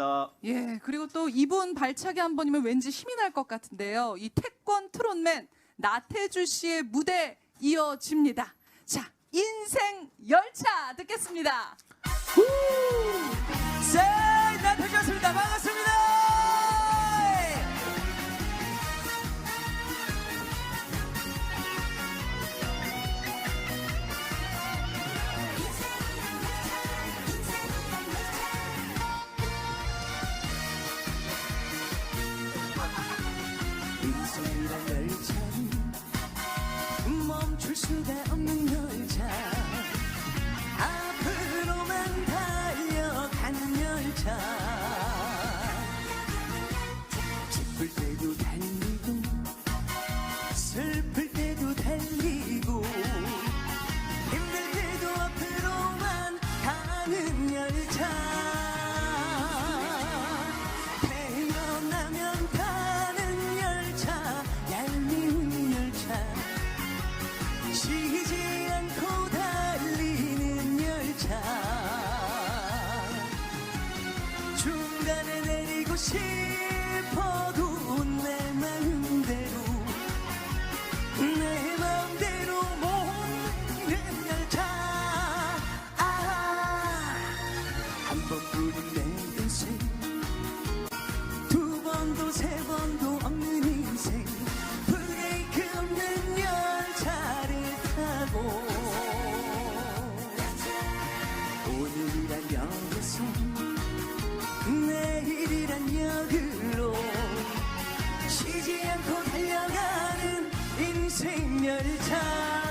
감사합니다. 예, 그리고 또 이분 발차기 한 번이면 왠지 힘이 날 것 같은데요. 이 태권 트롯맨 나태주 씨의 무대 이어집니다. 자, 인생 열차 듣겠습니다. 자, 나태주였습니다. 반갑습니다. 번뿐인 내 인생 두 번도 세 번도 없는 인생 브레이크 없는 열차를 타고 오늘이란 역에서 내일이란 역으로 쉬지 않고 달려가는 인생 열차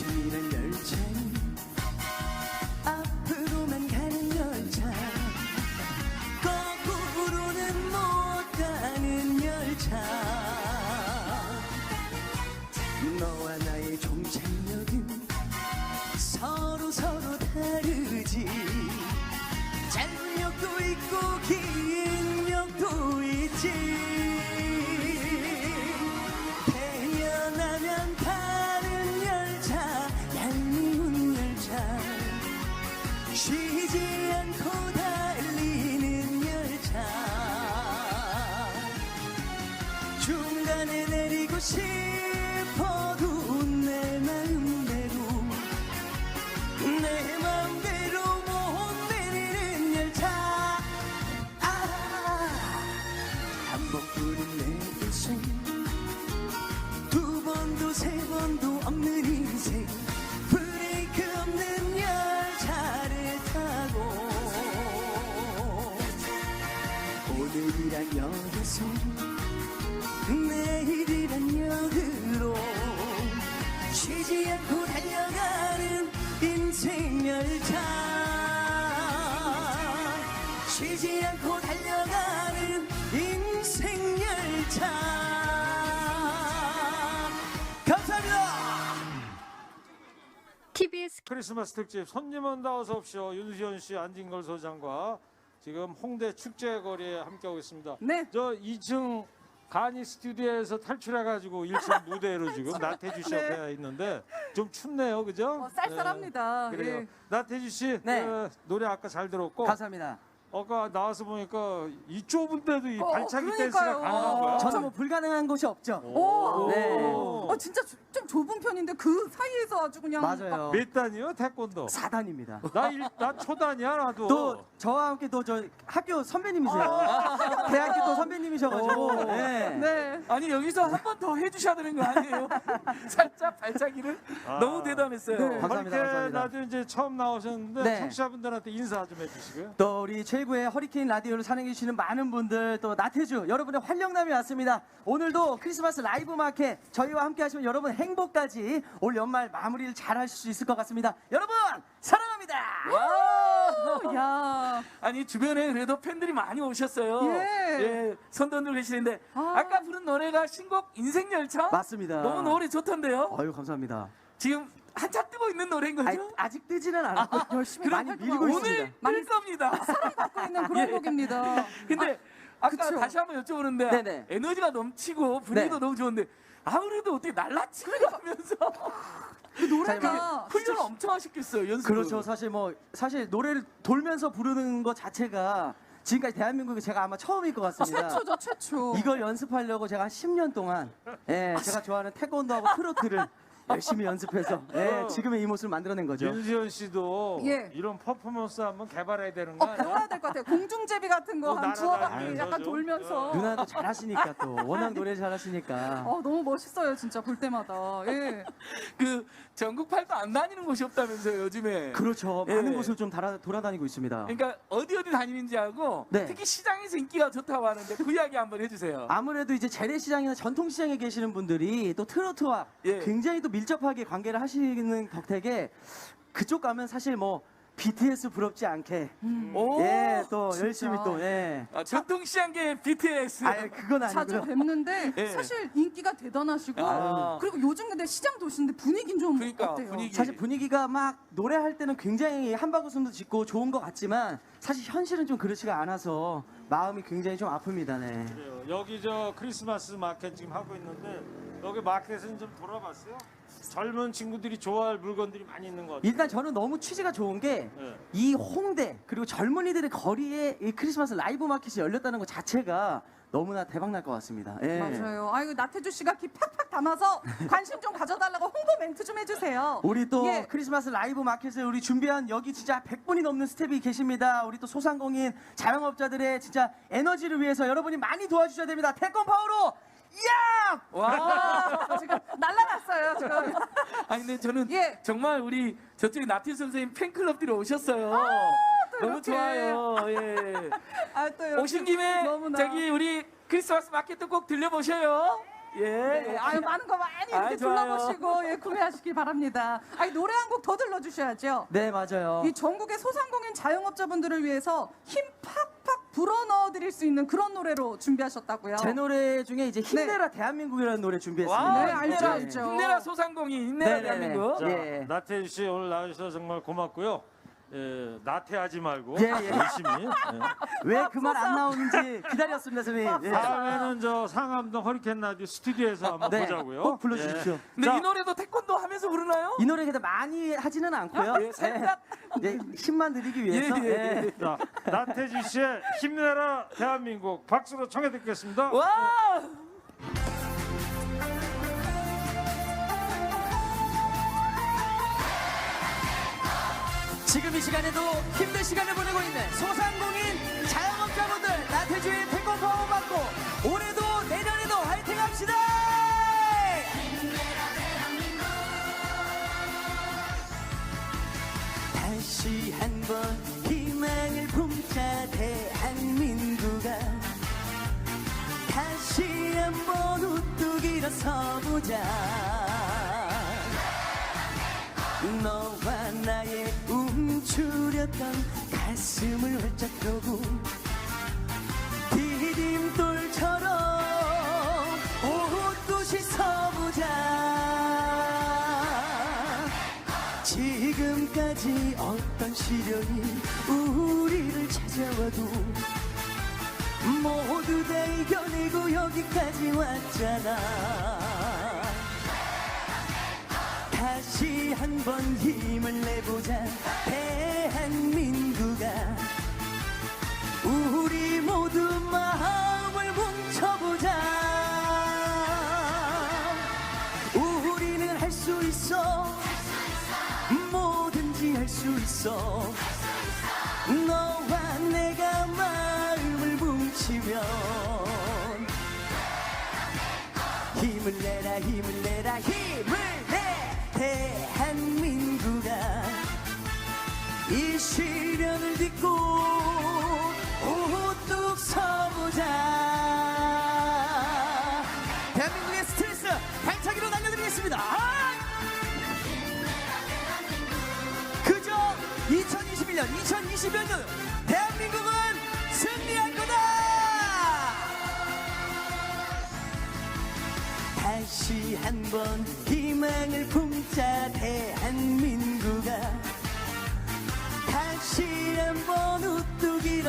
인 크리스마스 특집 손님 온다 어서 오십시오 윤수현 씨 안진걸 소장과 지금 홍대 축제 거리에 함께하고 있습니다. 네. 저 2층 간이 스튜디오에서 탈출해가지고 1층 무대로 지금 나태주 씨 네. 옆에 있는데 좀 춥네요, 그죠? 어, 쌀쌀합니다. 네, 그래요. 예. 나태주 씨 네. 그 노래 아까 잘 들었고 감사합니다. 아까 나와서 보니까 이 좁은 데도 이 어, 발차기 그러니까요. 댄스가 가능한 거야? 저는 뭐 불가능한 곳이 없죠. 오, 네. 어, 진짜 조- 좀 좁은 편인데 그 사이에서 아주 그냥 맞아요. 몇 단이요 태권도? 4단입니다. 나, 일, 나 초단이야 나도. 또 저와 함께 또 저 학교 선배님이세요. 대학교 또 선배님이셔가지고. 네. 네. 아니 여기서 한 번 더 해주셔야 되는 거 아니에요? 살짝 발차기를 아. 너무 대단했어요. 네. 감사합니다, 이렇게 감사합니다. 나도 이제 처음 나오셨는데 네. 청취자분들한테 인사 좀 해주시고요. 또 우리 최고의 허리케인 라디오를 사랑해 주시는 많은 분들 또 나태주 여러분의 활력남이 왔습니다. 오늘도 크리스마스 라이브 마켓 저희와 함께 하시면 여러분 행복까지 올 연말 마무리를 잘 하실 수 있을 것 같습니다. 여러분 사랑합니다. 어, 야. 아니 주변에 그래도 팬들이 많이 오셨어요. 예. 선전들 계시는데 아. 아. 까 부른 노래가 신곡 인생 열차? 맞습니다. 너무 노래 좋던데요. 아유 감사합니다. 지금 한참 뜨고 있는 노래인 거죠? 아니, 아직 뜨지는 않았고 열심히 많이 밀고 오늘 있습니다. 많이 뜰 겁니다. 갖고 있는 그런 예. 곡입니다. 근데 아, 까 그쵸. 다시 한번 여쭤보는데 네네. 에너지가 넘치고 분위기도 네. 너무 좋은데 아무래도 어떻게 날라치고 하면서 그 노래가 훈련 을 엄청 하셨겠어요 연습. 그렇죠. 사실 뭐 사실 노래를 돌면서 부르는 것 자체가 지금까지 대한민국에 제가 아마 처음일 것 같습니다. 최초죠 최초. 이걸 연습하려고 제가 한 10년 동안 예, 제가 좋아하는 태권도하고 트로트를 열심히 연습해서 예, 지금의 이 모습을 만들어낸 거죠. 윤수현 씨도 예. 이런 퍼포먼스 한번 개발해야 되는 거 어 아니야? 배워야 될 것 같아요. 공중제비 같은 거 어, 한 두어 바퀴 날아다니면서 약간 좀. 돌면서. 누나도 잘하시니까 또 워낙 노래 잘하시니까 어 너무 멋있어요 진짜 볼 때마다. 예. 그 전국 팔도 안 다니는 곳이 없다면서요 요즘에. 그렇죠. 예. 많은 곳을 좀 달아, 돌아다니고 있습니다. 그러니까 어디 어디 다니는지 알고 네. 특히 시장에서 인기가 좋다고 하는데 그 이야기 한번 해주세요. 아무래도 이제 재래시장이나 전통시장에 계시는 분들이 또 트로트와 예. 굉장히 또 밀접하게 관계를 하시는 덕택에 그쪽 가면 사실 뭐 BTS 부럽지 않게 오. 예 또 진짜. 열심히 또 예. 아, 전통시장계 BTS. 아 그건 자주 아니고요. 뵙는데 예. 사실 인기가 대단하시고 아. 그리고 요즘 근데 시장 도시인데 분위기는 좀 그러니까, 어때요? 분위기. 사실 분위기가 막 노래할 때는 굉장히 한바구음도 짓고 좋은 것 같지만 사실 현실은 좀 그렇지가 않아서 마음이 굉장히 좀 아픕니다. 네. 그래요. 여기 저 크리스마스 마켓 지금 하고 있는데 여기 마켓은 좀 돌아봤어요? 젊은 친구들이 좋아할 물건들이 많이 있는 것 같아요. 일단 저는 너무 취지가 좋은 게 이 네. 홍대 그리고 젊은이들의 거리에 이 크리스마스 라이브 마켓이 열렸다는 것 자체가 너무나 대박 날 것 같습니다. 예. 맞아요. 아이고 나태주 씨가 기 팍팍 담아서 관심 좀 가져달라고 홍보 멘트 좀 해주세요. 우리 또 예. 크리스마스 라이브 마켓을 우리 준비한 여기 진짜 100분이 넘는 스텝이 계십니다. 우리 또 소상공인 자영업자들의 진짜 에너지를 위해서 여러분이 많이 도와주셔야 됩니다. 태권 파워로 야! 와. 아, 지금 날라갔어요 지금. 아니 근데 저는 예. 정말 우리 저쪽에 나티 선생님 팬클럽들이 오셨어요. 너무 이렇게. 좋아요. 예. 아, 또 이렇게 오신 김에 너무나. 저기 우리 크리스마스 마켓도 꼭 들려보셔요. 예. 네, 아유 많은 거 많이 이렇게 아이, 좋아요. 둘러보시고 예, 구매하시길 바랍니다. 아니 노래 한 곡 더 들려주셔야죠. 네, 맞아요. 이 전국의 소상공인 자영업자분들을 위해서 힘 팍팍 불어 넣어 드릴 수 있는 그런 노래로 준비하셨다고요. 제 노래 중에 이제 힘내라 대한민국이라는 노래 준비했습니다. 와, 네, 알죠, 네. 알죠. 힘내라 소상공인, 힘내라 네네네. 대한민국. 자, 예. 나태주 씨 오늘 나와주셔서 정말 고맙고요. 예, 나태하지 말고 예, 예. 열심히. 예. 왜 그 말 안 나오는지 기다렸습니다, 선생님. 예. 다음에는 저 상암동 허리케인 라디오 스튜디오에서 한번 네, 보자고요. 꼭 불러주십시오. 예. 근데 자, 이 노래도 태권도 하면서 부르나요? 이 노래 근데 많이 하지는 않고요. 예, 살짝. 예, 힘만 드리기 위해서. 예, 예, 예. 예. 자, 나태주 씨의 힘내라 대한민국 박수로 청해 듣겠습니다. 와! 지금 이 시간에도 힘든 시간을 보내고 있는 소상공인 자영업자분들 나태주의 태권 파워 받고 올해도 내년에도 화이팅 합시다! 다시 한 번 희망을 품자 대한민국아 다시 한 번 우뚝 일어서보자 너와 나의 움츠렸던 가슴을 활짝 펴고 디딤돌처럼 옷도시 서보자. 지금까지 어떤 시련이 우리를 찾아와도 모두 다 이겨내고 여기까지 왔잖아 다시 한번 힘을 내보자. 대한민국아 우리 모두 마음을 뭉쳐보자. 우리는 할 수 있어. 뭐든지 할 수 있어. 너와 내가 마음을 뭉치면 힘을 내라 힘을 내라 힘을 내 대한민국아 이 시련을 딛고 우뚝 서보자 대한민국의 스트레스 발차기로 날려드리겠습니다 아! 그저 2021년 2020년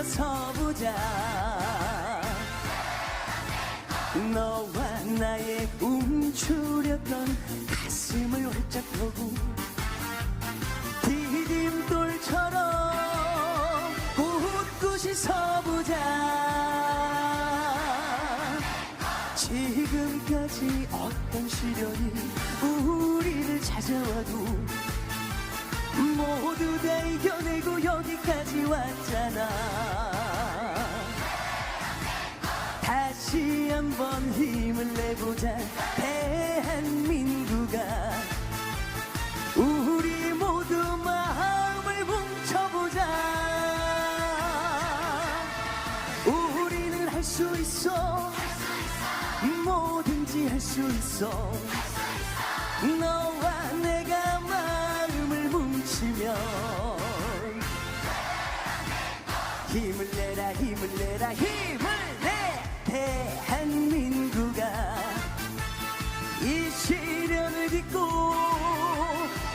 서보자. 너와 나의 움츠렸던 가슴을 활짝 펴고 디딤돌처럼 꿋꿋이 서보자. 지금까지 어떤 시련이 우리를 찾아와도 모두 다 이겨내고 여기까지 왔잖아. 다시 한번 힘을 내보자 대한민국아. 우리 모두 마음을 뭉쳐보자. 우리는 할 수 있어. 뭐든지 할 수 있어. 너와 내가 힘을 내라. 힘을 내. 대한민국아 이 시련을 딛고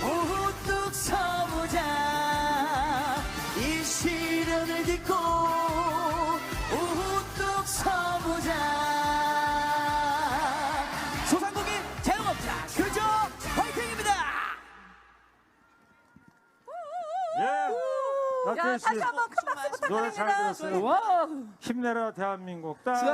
우뚝 서보자. 이 시련을 딛고 우뚝 서보자. 소상공인 자영업자 그저 화이팅입니다. 예. 야 다시 한번 큰 박수 노래 잘. 들었어요. 와. 힘내라 대한민국. 수고하셨습니다.